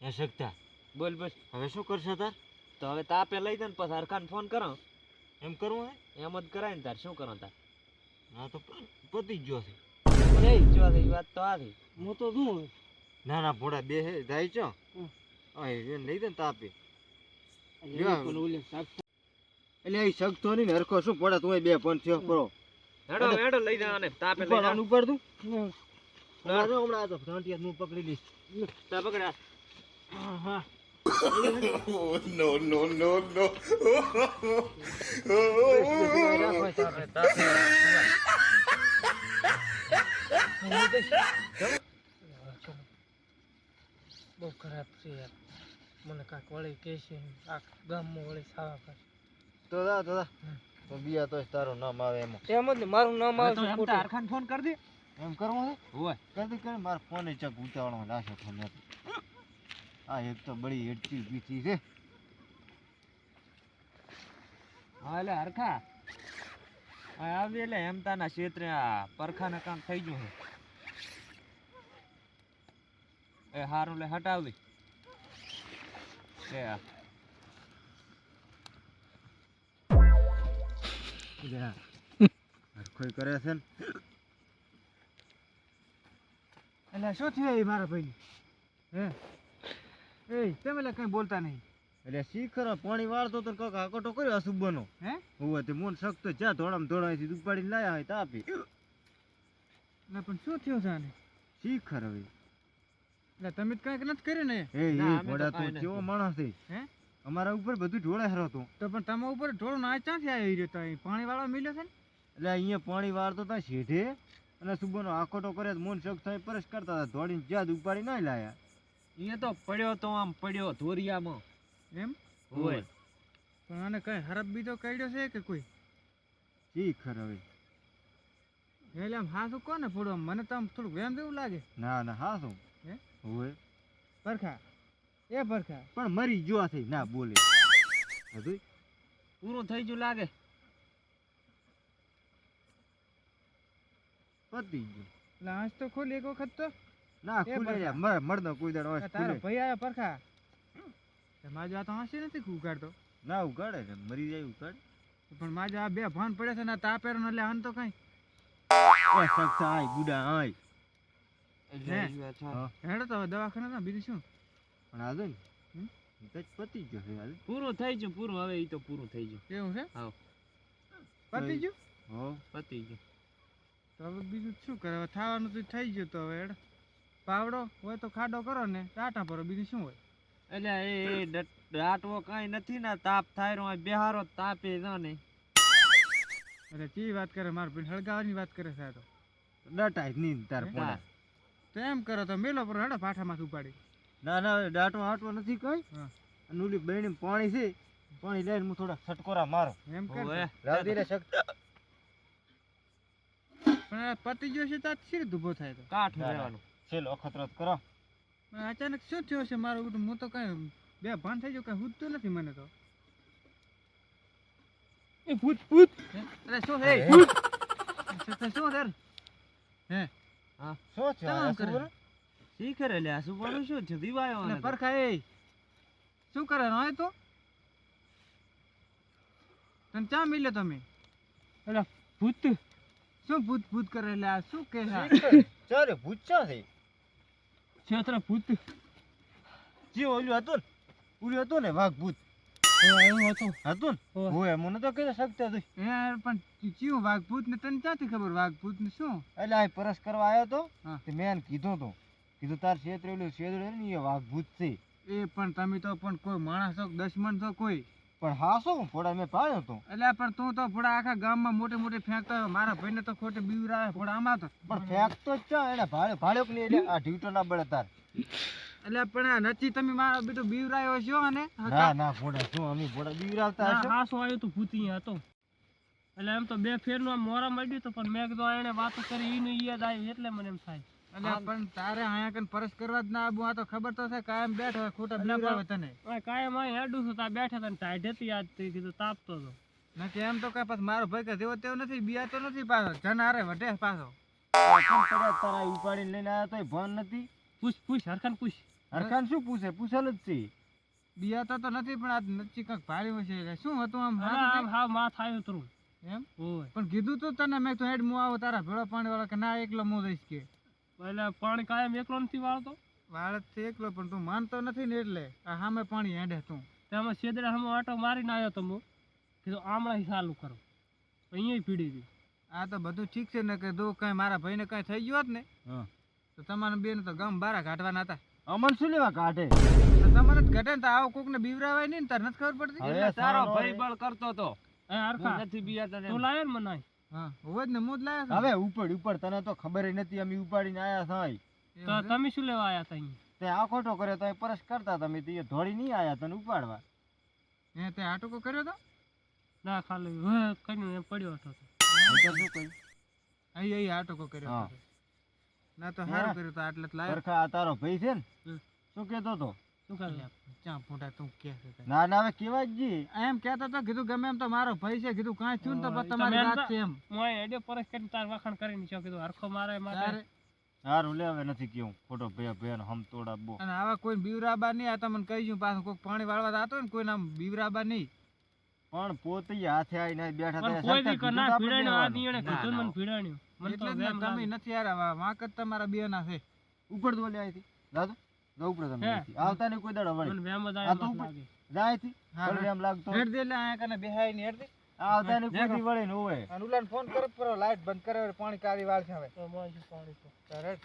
એ શકતા બોલ બસ. હવે શું કરશે તાર? તો હવે તાપે લઈ દે ને પછી હરખાને ફોન કરો. એમ કરવું હે? એમ જ કરાય ને તાર. શું કરો તાર? ના તો પતી જ ગયો છે. એ જો છે વાત તો આ થઈ હું તો શું ના ના ભોળા બે હે જાય છો? લઈ દે ને તાપે. એટલે એ શકતો નહીં ને હરખો શું? પડે તું બે પણ થયો કરો હેડો હેડો લઈ દે તાપે લઈ ઉપર ઉપર તું. હમણાં તો ઘાંટિયા હું પકડી લઈશ. તા પકડ હા no, no, no. બહુ ખરાબ છે યાર મને કાંક વળી કહે છે આ ગામમાં વળી સાવા પાસે તો દા તો દા તો બિયા તો તારું નામ આવે એમાં. એમ જ ને મારું નામ આવે તો ફોન કરી દે. એમ કરવું છે? હોય. કરી દે કરી મારા ફોન ચક ઉતાવળમાં લાશે ફોન આ એક તો બળી હેડતી પીતી છે. હા એટલે હરખા. આવી એટલે હેમતાના ક્ષેત્રે આ પરખાને કામ થઈ ગયું છે. એ હારું લે હટાવી એ આ. હરખોય કરે છે ને. એટલે શું થયું એ મારા ભાઈ હે? એ તમે લે કઈ બોલતા નહીં? એટલે શીખર પાણી વાળતો તો કોક આકોટો કર્યો અશુભનો હે? હોવે તે મોન શકતો જ્યાં ધોળામ ધોળાથી ઉપાડીને લાયા હોય તાપી એટલે પણ શું થયું છે આને? શીખર હવે. એટલે તમે તો કાંઈક નથી કર્યું ને? એ એ ના, અમે તો ઘોડા તો કેવો માણસ છે. હે? અમારા ઉપર બધું ઢોળે હરો તો તો પણ તમારા ઉપર ઢોળો ના ક્યાંથી આવી રહ્યો તો પાણી વાળો મિલ્યો છે ને? એટલે અહીંયા પાણી વાળતો તા શેઠે અને સુબહનો આખોટો કરે તો મોન શક થાય પરસ કરતા હતા. ધોળીને જ્યાં જ ઉપાડી ના લાયા. અહીંયા તો પડ્યો તો આમ પડ્યો ધોરિયામાં. એમ? હોય. પણ આને કઈ હરપ બીજો કાઢ્યો છે કે કોઈ? શીખર હવે. એટલે આમ હાસું કોને ફોડો? મને તો આમ થોડુંક વેમ જેવું લાગે. ના ના હા શું હે? હોવે પરખા એ પરખા પણ મરી ગયો થઈ ના બોલે. હજુ? પૂરું થઈ ગયું લાગે. પતી ગયું. એટલે આંચ તો ખોલી એક વખત તો. ના ખુલે બરખા. મર મરદો કોઈ દાડો હોય તારો. ભાઈ આયા પરખા. માજો આ તો હાસી નથી ઉગાડતો? ના ઉગાડે ને મરી જાય ઉગાડ. પણ માજો આ બે ભાન પડે છે ને તા તાપેર ને લે આન તો કઈ. એ શકતા આય ગુડા આય. હેડો તો હવે દવાખાને ના બીજું શું? પણ આ જો ને? પતી ગયો છે આજે પૂરું થઈ ગયું પૂરું. હવે ઈ તો પૂરું થઈ ગયું. એવું છે? હા. પતી ગયું? હો. પતી ગયું. તો હવે બીજું શું કરે? હવે થવાનું તો થઈ ગયું તો હવે હેડ. પાવડો હોય તો ખાડો કરો ને ટાટા ભરો બીજું શું હોય? એટલે એ ડાટવો ડટ- કાંઈ નથી ને તાપ થાય રહ્યો બિહારો તાપે જ તાપે અરે ચી વાત કરે મારા ભાઈ હળગાવાની વાત કરે સાહેબ. ડટાય નહીં તાર? તો એમ કરો તો મેલો પર હડો પાઠામાંથી ઉપાડી. ના ના દાંટો હાટવો નથી કઈ. નુલી અને ઓલી બહેણી પાણી છે પાણી લઈને હું થોડા છટકોરા મારો. એમ કે હોવે. રાવદી રે શકતા પણ પતી ગયો છે તો આ શી થાય તો? કાઠ ના, ના. રહેવાનું. છેલ્લો અખતરત કરો. અચાનક શું થયો છે મારું બધું હું તો કઈ બે ભાન થઈ ગયો કઈ હૂજતું નથી મને તો. એ ભૂત ભૂત! અરે શું હે? ભૂત શું કર? હે? હા શું છે આ કરે. શી કરે? લે? આ સુવાનું શું? છે દીવાયો તો. પરખા એ. શું કરે હોય તો? તને ચા મિલ્યો તમે એટલે ભૂત. શું ભૂત ભૂત કરે લે? આ શું કે છે ચારે ભૂચા છે? ક્ષેત્ર ભૂત જે ઓલું હતું ને ઓલું હતું ને વાઘ ભૂત એવું હતું? હતું ને? હોય મને તો કઈ શકતા હતી યાર પણ ચિયું વાઘ ભૂત ને તને ક્યાંથી ખબર વાઘ ભૂત ને શું? એટલે આ પરસ કરવા આવ્યો તો તે મેં એને કીધું તો. કીધું તાર ક્ષેત્ર ઓલું ક્ષેત્ર ને એ વાઘ ભૂત છે. એ પણ તમે તો પણ કોઈ માણસ છો દશમન છો કોઈ? પણ હા શું ફોડા મેં પાડ્યો તો. એટલે પણ તું તો ફોડા આખા ગામમાં મોટે મોટે ફેંકતો. મારા ભાઈને તો ખોટે બીવરાવે ફોડા આમાં તો. પણ ફેંકતો જ ચા એને ભાડે ભાડ્યો કે નહીં એટલે આ ઢીવટો ના બળે તાર. એટલે પણ નથી તમે મારા બેટો બીવરાયો છો અને ના ના ફોડા શું અમે ફોડા બીવરાવતા હા શું આવ્યો તો ભૂતી હતો. એટલે એમ તો બે ફેરનું મોરા મળ્યું તો પણ મેં કીધું એને વાતો કરી ઈને યાદ આવી એટલે મને એમ થાય. એટલે પણ તારે આયા કન પરસ કરવા જ ના આવું આ તો ખબર તો છે કાયમ બેઠો ખોટા બીવરાવે તને. કાયમ અહીં હેડું છું ત્યાં બેઠા કીધું તાપતો નથી એમ તો કઈ પાછો મારો ભાઈ કે જેવો તેવો નથી બિયા નથી પાછો જન હારે વઢે પાછો. તારા ઉપાડીને લઈને આવ્યા તોય ભાન નથી? પૂછ પૂછ હરખાન પૂછ. હરખાન શું પૂછે? પૂછેલ જ છે. બિયાતા તો નથી પણ આ નચ્ચી કંઈક ભાડ્યું છે શું હતું આમ? આમ હા માથ આવ્યું તું એમ? પણ કીધું તું તને મેં તો હેડ મુ આવું તારા ભેળો પાણી વાળા કે ના એકલો મુ જઈશ કે. એટલે પાણી કાયમ એકલો નથી વાળતો? વાળતથી એકલો પણ તું માનતો નથી ને એટલે આ સામે પાણી હેડે તું. તેમાં છેદરે સામે આટો મારીને આવ્યો તો હું કીધું આમળા ચાલુ કરો. અહીંયા પીડી હતી આ તો બધું ઠીક છે ને કે જો કઈ મારા ભાઈને કાંઈ થઈ ગયું હોત ને તો તમારે બેન તો ગામ બારા કાઢવાના હતા. અમન શું લેવા કાઢે તમારે જ ઘટે ને તો આવો કોક ને બીવરાવાય નહીં ને તાર નથી ખબર પડતી તારો સારો ભાઈ બળ કરતો તો. એ હરખા. હું નથી બીયા ને તું લાવ્યો ને મને હા હોવે જ ને મોજ લાયા હવે ઉપર ઉપર તને તો ખબર નથી અમે ઉપાડીને આયા થાય તો તમે શું લેવા આયા તા તે આ ખોટો કર્યો તો પરસ કરતા તમે તે ધોળી નહીં આયા તને ઉપાડવા. હે તે આટુકો કર્યો તો? ના ખાલી હે કન્યું એમ પડ્યો હતો તો. હું શું કહ્યું? આટુકો કર્યો હા. ના તો સારું કર્યું તો આટલે લાયો. સરખા આ તારો ભાઈ છે ને? શું કેતો તો શું કરે ચા ફૂટા તું કે છે તે. ના ના હવે કેવા એમ કહેતો તો કીધું ગમે એમ તો મારો ભાઈ છે કીધું કાંઈ થયું તો હા, પછી એ તો તમારી વાત છે એમ. મોય એડે પરસ કરીને તાર વખાણ કરીને છો કીધું હરખો મારે માટે તારે લે હવે નથી કેવું ખોટો ભયા ભયા હમ તોડા બો. અને આવા કોઈ બીવરાબા નહીં આ તમને કહી ગયું પાછું કોઈક પાણી વાળવા જતો ને કોઈ નામ બીવરાબા નહીં. પણ પોતે હાથે આવીને બેઠા હતા કોઈ દી ના ભીડાણ્યો આ કીધું મને ભીડાણ્યું મને તો લાગે. નથી યાર બે ના છે. ઉપર તો ઓલી આઈથી દાદુ જાવ તમે આવતા નહીં કોઈ દાડો વળી. મને વેમ જ આ તો મસ્ત ઉપર- લાગે. જા અહીંથી હા, ભલે હા. એમ લાગતો હેડ દે એટલે આયા કને બેહાય ને હેડ દે. આવતા નહીં કોઈ વળી ને હોય અને ઉલાન ફોન કર કરો. લાઈટ બંધ કરે પાણી કાઢી વાળ છે હવે. તો મોય પાણી તો. કરેટ.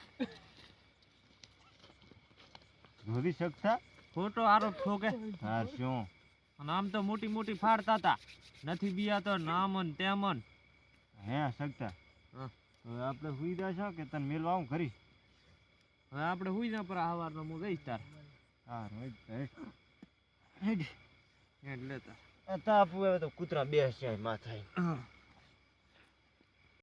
ધોરી શકતા? ખોટો આરોપ ઠોકે. હા શું? અને આમ તો મોટી મોટી ફાડતા હતા નથી બિયાતો નામન તેમન. હે શકતા. હા. હવે આપણે હુઈ જશો કે તને મેલવા હું કરી હવે આપણે હુઈ જા પર હવારનો હું જઈશ તાર. હા રોજ હેડ. એટલે તાર. આ તાપ હવે તો કૂતરા બેસશે માથાય હા.